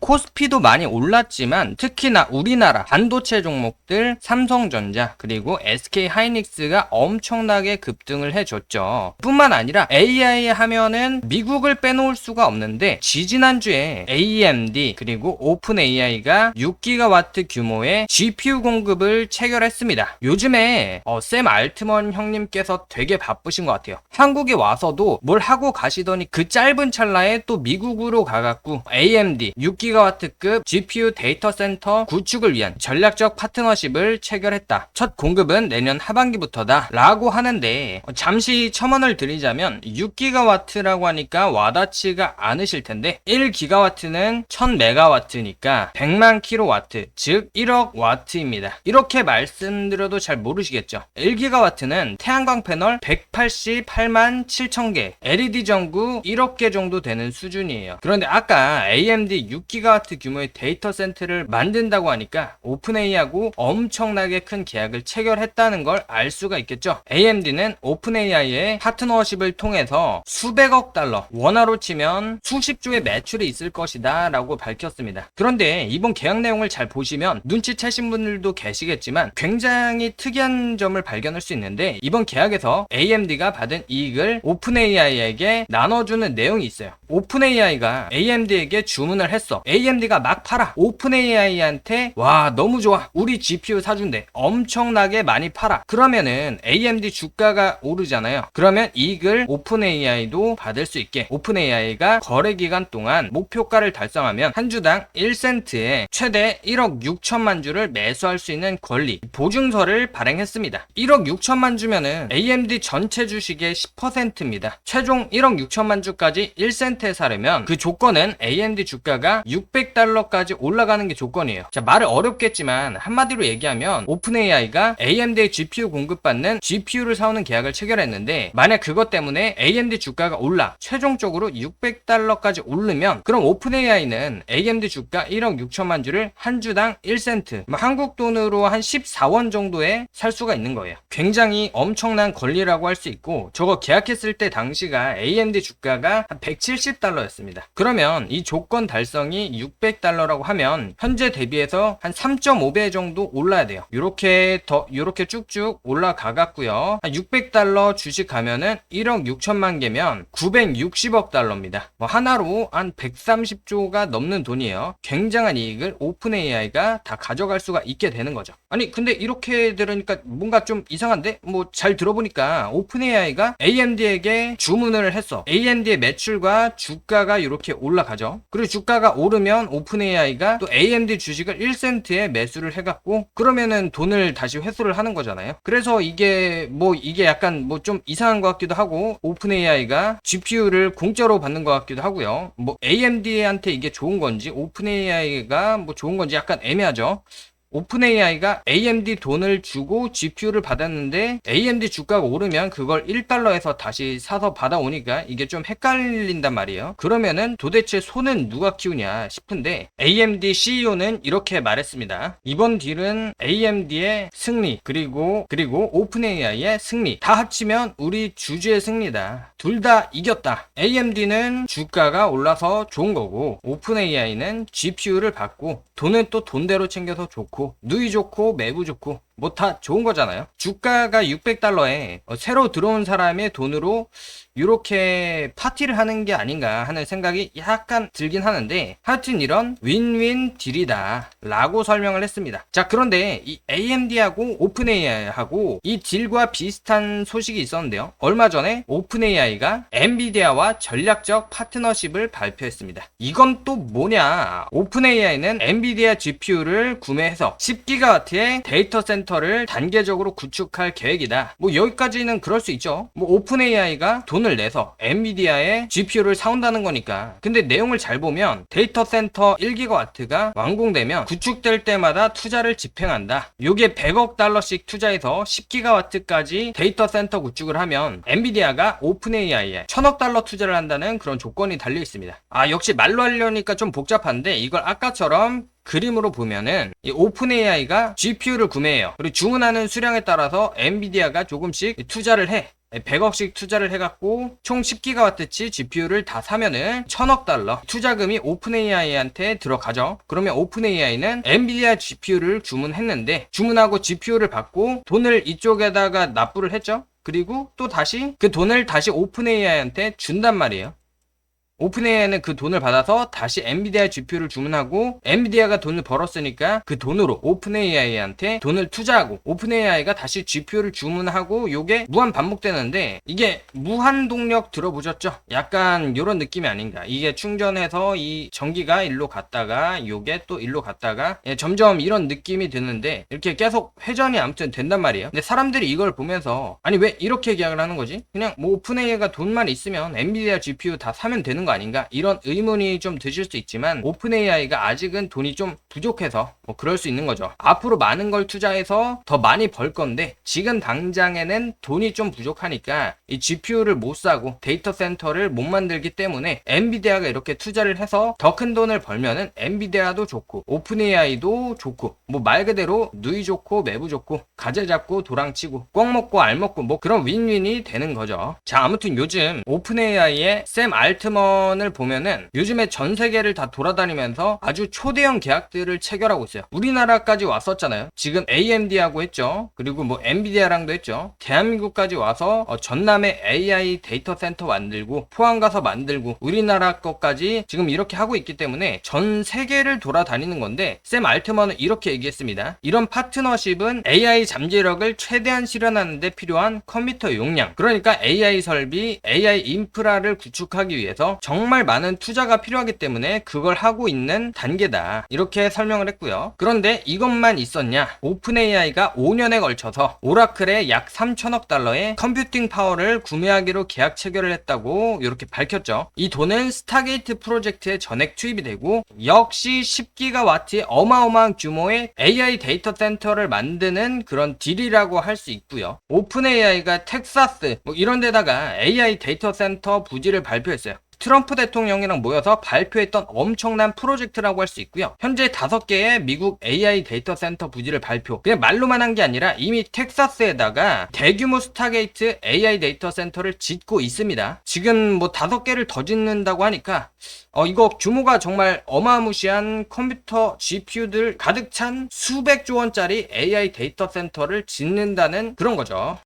코스피도 많이 올랐지만 특히나 우리나라 반도체 종목들 삼성전자 그리고 SK 하이닉스가 엄청나게 급등을 해줬죠. 뿐만 아니라 AI 하면은 미국을 빼놓을 수가 없는데 지지난주에 AMD 그리고 오픈 AI가 6기가와트 규모의 GPU 공급을 체결했습니다. 요즘에 어, 샘 알트먼 형님께서 되게 바쁘신 것 같아요. 한국에 와서도 뭘 하고 가시더니 그 짧은 찰나에 또 미국으로 가갖고 AMD 6 기가와트급 GPU 데이터 센터 구축을 위한 전략적 파트너십을 체결했다. 첫 공급은 내년 하반기부터다. 라고 하는데 어, 잠시 첨언을 드리자면 6기가와트라고 하니까 와닿지가 않으실 텐데 1기가와트는 1000메가와트니까 100만 킬로와트 즉 1억 와트입니다. 이렇게 말씀드려도 잘 모르시겠죠. 1기가와트는 태양광 패널 188만 7천 개, LED 전구 1억 개 정도 되는 수준이에요. 그런데 아까 AMD 6 기가와트 규모의 데이터 센터를 만든다고 하니까 오픈AI하고 엄청나게 큰 계약을 체결했다는 걸 알 수가 있겠죠. AMD는 오픈AI의 파트너십을 통해서 수백억 달러, 원화로 치면 수십조의 매출이 있을 것이다 라고 밝혔습니다. 그런데 이번 계약 내용을 잘 보시면 눈치채신 분들도 계시겠지만 굉장히 특이한 점을 발견할 수 있는데 이번 계약에서 AMD가 받은 이익을 오픈AI에게 나눠주는 내용이 있어요. 오픈AI가 AMD에게 주문을 했어. AMD가 막 팔아. 오픈AI한테 와 너무 좋아. 우리 GPU 사준대. 엄청나게 많이 팔아. 그러면은 AMD 주가가 오르잖아요. 그러면 이익을 오픈AI도 받을 수 있게 오픈AI가 거래 기간 동안 목표가를 달성하면 한 주당 1센트에 최대 1억 6천만 주를 매수할 수 있는 권리 보증서를 발행했습니다. 1억 6천만 주면은 AMD 전체 주식의 10%입니다. 최종 1억 6천만 주까지 1센트에 사려면 그 조건은 AMD 주가가 600달러까지 올라가는 게 조건이에요. 자, 말을 어렵겠지만 한마디로 얘기하면 오픈AI가 AMD의 GPU 공급받는 GPU를 사오는 계약을 체결했는데 만약 그것 때문에 AMD 주가가 올라 최종적으로 600달러까지 오르면 그럼 오픈AI는 AMD 주가 1억 6천만 주를 한 주당 1센트 뭐 한국 돈으로 한 14원 정도에 살 수가 있는 거예요. 굉장히 엄청난 권리라고 할 수 있고 저거 계약했을 때 당시가 AMD 주가가 한 170달러였습니다. 그러면 이 조건 달성이 600달러라고 하면 현재 대비해서 한 3.5배 정도 올라야 돼요. 이렇게 더 이렇게 쭉쭉 올라가 갔고요. 한 600달러 주식 가면은 1억 6천만 개면 960억 달러입니다. 뭐 하나로 한 130조가 넘는 돈이에요. 굉장한 이익을 오픈AI가 다 가져갈 수가 있게 되는 거죠. 아니 근데 이렇게 들으니까 뭔가 좀 이상한데 뭐 잘 들어보니까 오픈AI가 AMD에게 주문을 했어. AMD의 매출과 주가가 이렇게 올라가죠. 그리고 주가가 오르면 오픈AI가 또 AMD 주식을 1센트에 매수를 해갖고 그러면은 돈을 다시 회수를 하는 거잖아요. 그래서 이게 뭐 이게 약간 뭐 좀 이상한 것 같기도 하고 오픈AI가 GPU를 공짜로 받는 것 같기도 하고요. 뭐 AMD한테 이게 좋은 건지 오픈AI가 뭐 좋은 건지 약간 애매하죠. 오픈AI가 AMD 돈을 주고 GPU를 받았는데 AMD 주가가 오르면 그걸 1달러에서 다시 사서 받아오니까 이게 좀 헷갈린단 말이에요. 그러면은 도대체 손은 누가 키우냐 싶은데 AMD CEO는 이렇게 말했습니다. 이번 딜은 AMD의 승리 그리고 그리고 오픈AI의 승리 다 합치면 우리 주주의 승리다. 둘 다 이겼다. AMD는 주가가 올라서 좋은 거고 오픈AI는 GPU를 받고 돈은 또 돈대로 챙겨서 좋고 누이 좋고 매부 좋고 뭐 다 좋은 거잖아요. 주가가 600달러에 어, 새로 들어온 사람의 돈으로 이렇게 파티를 하는 게 아닌가 하는 생각이 약간 들긴 하는데 하여튼 이런 윈윈 딜이다 라고 설명을 했습니다. 자 그런데 이 AMD하고 오픈AI하고 이 딜과 비슷한 소식이 있었는데요. 얼마 전에 오픈AI가 엔비디아와 전략적 파트너십을 발표했습니다. 이건 또 뭐냐 오픈AI는 엔비디아 GPU를 구매해서 10기가와트의 데이터 센터 를 단계적으로 구축할 계획이다. 뭐 여기까지는 그럴 수 있죠. 뭐 오픈AI가 돈을 내서 엔비디아의 GPU를 사온다는 거니까. 근데 내용을 잘 보면 데이터 센터 1기가와트가 완공되면 구축될 때마다 투자를 집행한다. 요게 100억 달러씩 투자해서 10기가와트까지 데이터 센터 구축을 하면 엔비디아가 오픈AI에 1000억 달러 투자를 한다는 그런 조건이 달려 있습니다. 아, 역시 말로 하려니까 좀 복잡한데 이걸 아까처럼 그림으로 보면은 이 오픈AI가 GPU를 구매해요. 그리고 주문하는 수량에 따라서 엔비디아가 조금씩 투자를 해. 100억씩 투자를 해갖고 총 10기가와트치 GPU를 다 사면은 1000억 달러 투자금이 오픈AI한테 들어가죠. 그러면 오픈AI는 엔비디아 GPU를 주문했는데 주문하고 GPU를 받고 돈을 이쪽에다가 납부를 했죠. 그리고 또 다시 그 돈을 다시 오픈AI한테 준단 말이에요. 오픈AI는 그 돈을 받아서 다시 엔비디아 GPU를 주문하고 엔비디아가 돈을 벌었으니까 그 돈으로 오픈AI한테 돈을 투자하고 오픈AI가 다시 GPU를 주문하고 요게 무한 반복되는데 이게 무한 동력 들어보셨죠? 약간 요런 느낌이 아닌가 이게 충전해서 이 전기가 일로 갔다가 요게 또 일로 갔다가 예, 점점 이런 느낌이 드는데 이렇게 계속 회전이 아무튼 된단 말이에요 근데 사람들이 이걸 보면서 아니 왜 이렇게 계약을 하는 거지? 그냥 뭐 오픈AI가 돈만 있으면 엔비디아 GPU 다 사면 되는 거 아닌가? 이런 의문이 좀 드실 수 있지만 오픈AI가 아직은 돈이 좀 부족해서 뭐 그럴 수 있는 거죠. 앞으로 많은 걸 투자해서 더 많이 벌 건데 지금 당장에는 돈이 좀 부족하니까 이 GPU를 못 사고 데이터 센터를 못 만들기 때문에 엔비디아가 이렇게 투자를 해서 더 큰 돈을 벌면은 엔비디아도 좋고 오픈AI도 좋고 뭐 말 그대로 누이 좋고 매부 좋고 가재 잡고 도랑치고 꽝 먹고 알 먹고 뭐 그런 윈윈이 되는 거죠. 자 아무튼 요즘 오픈AI의 샘 알트 먼을 보면은 요즘에 전 세계를 다 돌아다니면서 아주 초대형 계약들을 체결하고 있어요. 우리나라까지 왔었잖아요. 지금 AMD하고 했죠. 그리고 뭐 엔비디아랑도 했죠. 대한민국까지 와서 어, 전남에 AI 데이터 센터 만들고 포항 가서 만들고 우리나라 것까지 지금 이렇게 하고 있기 때문에 전 세계를 돌아다니는 건데 샘 알트먼은 이렇게 얘기했습니다. 이런 파트너십은 AI 잠재력을 최대한 실현하는 데 필요한 컴퓨터 용량 그러니까 AI 설비, AI 인프라를 구축하기 위해서 정말 많은 투자가 필요하기 때문에 그걸 하고 있는 단계다. 이렇게 설명을 했고요. 그런데 이것만 있었냐? 오픈AI가 5년에 걸쳐서 오라클에 약 3천억 달러의 컴퓨팅 파워를 구매하기로 계약 체결을 했다고 이렇게 밝혔죠. 이 돈은 스타게이트 프로젝트에 전액 투입이 되고 역시 10기가와트의 어마어마한 규모의 AI 데이터 센터를 만드는 그런 딜이라고 할 수 있고요. 오픈AI가 텍사스 뭐 이런 데다가 AI 데이터 센터 부지를 발표했어요. 트럼프 대통령이랑 모여서 발표했던 엄청난 프로젝트라고 할 수 있고요. 현재 다섯 개의 미국 AI 데이터 센터 부지를 발표. 그냥 말로만 한 게 아니라 이미 텍사스에다가 대규모 스타게이트 AI 데이터 센터를 짓고 있습니다. 지금 뭐 다섯 개를 더 짓는다고 하니까 어 이거 규모가 정말 어마무시한 컴퓨터 GPU들 가득 찬 수백조 원짜리 AI 데이터 센터를 짓는다는 그런 거죠.